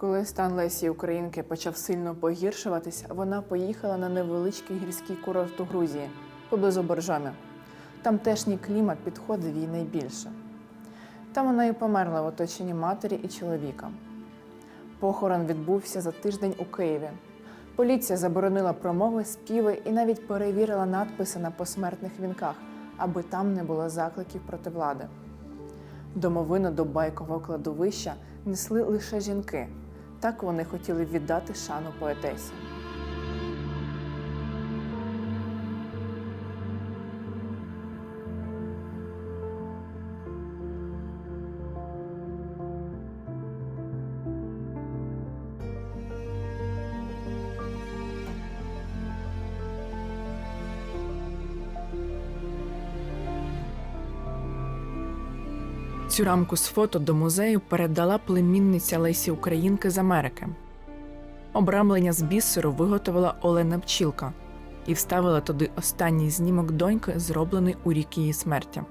Коли стан Лесі Українки почав сильно погіршуватися, вона поїхала на невеличкий гірський курорт у Грузії поблизу Боржомі. Тамтешній клімат підходив їй найбільше. Там вона і померла в оточенні матері і чоловіка. Похорон відбувся за тиждень у Києві. Поліція заборонила промови, співи і навіть перевірила надписи на посмертних вінках, аби там не було закликів проти влади. Домовину до байкового кладовища несли лише жінки. Так вони хотіли віддати шану поетесі. Цю рамку з фото до музею передала племінниця Лесі Українки з Америки. Обрамлення з бісеру виготовила Олена Пчілка і вставила туди останній знімок доньки, зроблений у рік її смерті.